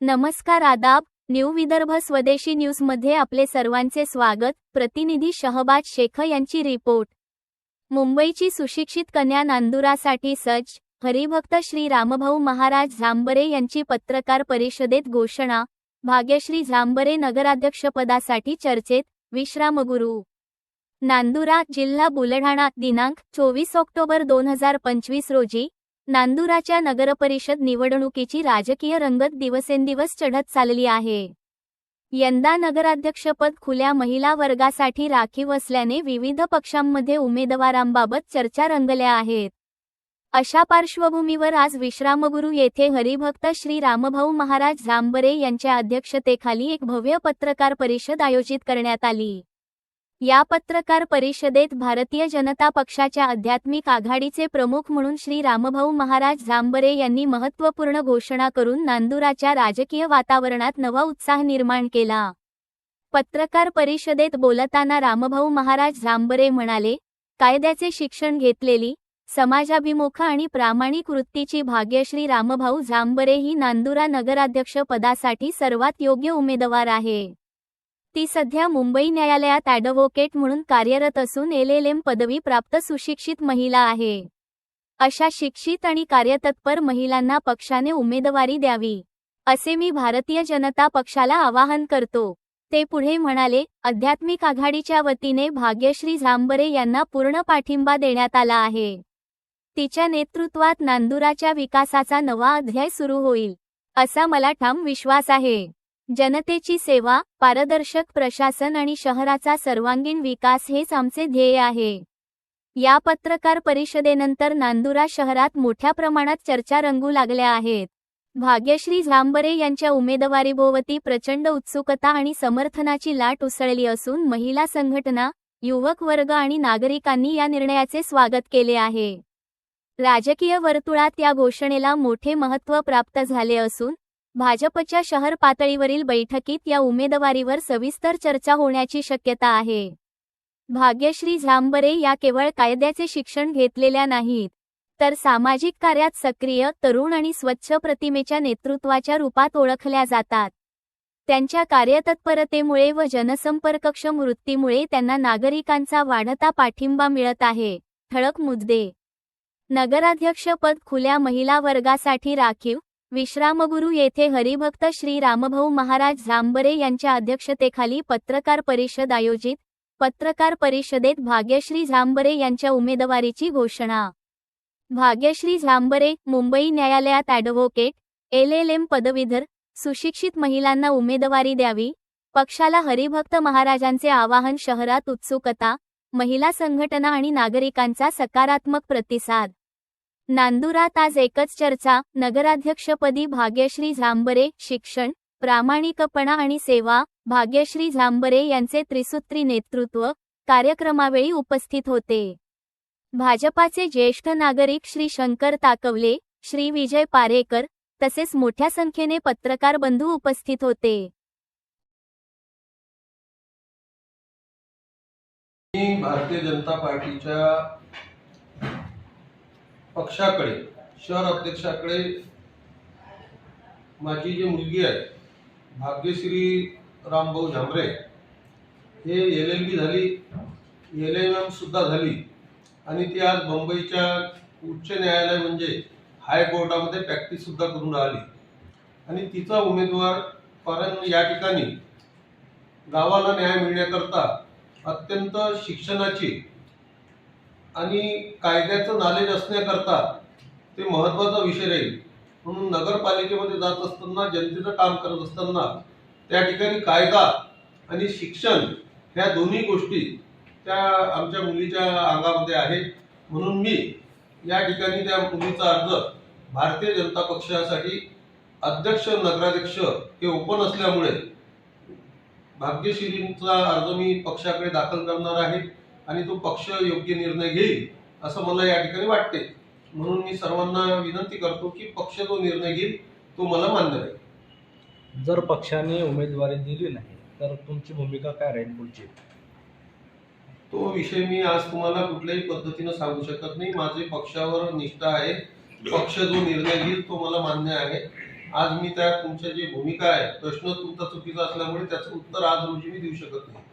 नमस्कार आदाब न्यू विदर्भ स्वदेशी न्यूजमध्ये आपले सर्वांचे स्वागत प्रतिनिधी शहबाज शेख यांची रिपोर्ट. मुंबईची सुशिक्षित कन्या नांदुरासाठी सज्ज हरिभक्त श्री रामभाऊ महाराज झांबरे यांची पत्रकार परिषदेत घोषणा भाग्यश्री झांबरे नगराध्यक्षपदासाठी चर्चेत विश्रामगुरू. नांदुरा जिल्हा बुलढाणा दिनांक चोवीस ऑक्टोबर दोन हजार पंचवीस रोजी नांदुराच्या नगरपरिषद निवडणुकीची राजकीय रंगत दिवसेंदिवस चढत चालली आहे. यंदा नगराध्यक्षपद खुल्या महिला वर्गासाठी राखीव असल्याने विविध पक्षांमध्ये उमेदवारांबाबत चर्चा रंगल्या आहेत. अशा पार्श्वभूमीवर आज विश्रामगुरू येथे हरिभक्त श्री रामभाऊ महाराज झांबरे यांच्या अध्यक्षतेखाली एक भव्य पत्रकार परिषद आयोजित करण्यात आली. या पत्रकार परिषदेत भारतीय जनता पक्षाच्या आध्यात्मिक आघाडीचे प्रमुख म्हणून श्री रामभाऊ महाराज झांबरे यांनी महत्त्वपूर्ण घोषणा करून नांदुराच्या राजकीय वातावरणात नवा उत्साह निर्माण केला. पत्रकार परिषदेत बोलताना रामभाऊ महाराज झांबरे म्हणाले कायद्याचे शिक्षण घेतलेली समाजाभिमुख आणि प्रामाणिक वृत्तीची भाग्यश्री रामभाऊ झांबरे ही नांदुरा नगराध्यक्ष पदासाठी सर्वात योग्य उमेदवार आहे. ती सध्या मुंबई न्यायालयात ॲडव्होकेट म्हणून कार्यरत असून एल एल एम पदवी प्राप्त सुशिक्षित महिला आहे. अशा शिक्षित आणि कार्यतत्पर महिलांना पक्षाने उमेदवारी द्यावी असे मी भारतीय जनता पक्षाला आवाहन करतो. ते पुढे म्हणाले आध्यात्मिक आघाडीच्या वतीने भाग्यश्री झांबरे यांना पूर्ण पाठिंबा देण्यात आला आहे. तिच्या नेतृत्वात नांदुराच्या विकासाचा नवा अध्याय सुरू होईल असा मला ठाम विश्वास आहे. जनतेची सेवा पारदर्शक प्रशासन आणि शहराचा सर्वांगीण विकास हेच आमचे ध्येय आहे. या पत्रकार परिषदेनंतर नांदुरा शहरात मोठ्या प्रमाणात चर्चा रंगू लागल्या आहेत. भाग्यश्री झांबरे यांच्या उमेदवारीभोवती प्रचंड उत्सुकता आणि समर्थनाची लाट उसळली असून महिला संघटना युवक वर्ग आणि नागरिकांनी या निर्णयाचे स्वागत केले आहे. राजकीय वर्तुळात या घोषणेला मोठे महत्त्व प्राप्त झाले असून भाजपच्या शहर पातळीवरील बैठकीत या उमेदवारीवर सविस्तर चर्चा होण्याची शक्यता आहे. भाग्यश्री झांबरे या केवळ कायद्याचे शिक्षण घेतलेल्या नाहीत तर सामाजिक कार्यात सक्रिय तरुण आणि स्वच्छ प्रतिमेच्या नेतृत्वाच्या रूपात ओळखल्या जातात. त्यांच्या कार्यतत्परतेमुळे व जनसंपर्कक्षम वृत्तीमुळे त्यांना नागरिकांचा वाढता पाठिंबा मिळत आहे. ठळक मुद्दे नगराध्यक्षपद खुल्या महिला वर्गासाठी राखीव विश्रामगुरू येथे हरिभक्त श्री रामभाऊ महाराज झांबरे यांच्या अध्यक्षतेखाली पत्रकार परिषद आयोजित पत्रकार परिषदेत भाग्यश्री झांबरे यांच्या उमेदवारीची घोषणा. भाग्यश्री झांबरे मुंबई न्यायालयात ॲडव्होकेट एल एल एम पदवीधर सुशिक्षित महिलांना उमेदवारी द्यावी पक्षाला हरिभक्त महाराजांचे आवाहन शहरात उत्सुकता महिला संघटना आणि नागरिकांचा सकारात्मक प्रतिसाद. नांदुरात आज एकच चर्चा नगराध्यक्षपदी भाग्यश्री झांबरे शिक्षण प्रामाणिकपणा आणि सेवा भाग्यश्री झांबरे यांचे त्रिसूत्री नेतृत्व कार्यक्रमावेळी उपस्थित होते. भाजपाचे ज्येष्ठ नागरिक श्री शंकर ताकवले श्री विजय पारेकर तसेच मोठ्या संख्येने पत्रकार बंधू उपस्थित होते. भारतीय जनता पार्टीच्या पक्षाकडे शहर अध्यक्षाकडे माझी जी मुलगी आहे भाग्यश्री रामभाऊ झांबरे हे एल एल बी झाली एल एम एम सुद्धा झाली आणि ती आज मुंबईच्या उच्च न्यायालय म्हणजे हायकोर्टामध्ये प्रॅक्टिस सुद्धा करून राहिली. आणि तिचा उमेदवार कारण या ठिकाणी गावाला न्याय मिळण्याकरता अत्यंत शिक्षणाची आणि कायद्याचं नॉलेज असण्याकरता ते महत्त्वाचा विषय राहील. म्हणून नगरपालिकेमध्ये जात असताना जनतेचं काम करत असताना त्या ठिकाणी कायदा आणि शिक्षण ह्या दोन्ही गोष्टी त्या आमच्या मुलीच्या अंगामध्ये आहेत. म्हणून मी या ठिकाणी त्या मुलीचा अर्ज भारतीय जनता पक्षासाठी अध्यक्ष नगराध्यक्ष हे ओपन असल्यामुळे भाग्यश्रींचा अर्ज मी पक्षाकडे दाखल करणार आहे आणि तो पक्ष योग्य निर्णय घेईल असं मला या ठिकाणी वाटते. म्हणून मी सर्वांना विनंती करतो की पक्ष जो निर्णय घेईल तो मला मान्य राहील. जर पक्षाने उमेदवारी दिली नाही तर तुमची भूमिका काय राहील पुढची? तो विषय मी आज तुम्हाला कुठल्याही पद्धतीनं सांगू शकत नाही. माझे पक्षावर निष्ठा आहे. पक्ष जो निर्णय घेईल तो मला मान्य आहे. आज मी त्या तुमच्या जी भूमिका आहे प्रश्न तुमचा चुकीचा असल्यामुळे त्याचं उत्तर आज रोजी मी देऊ शकत नाही.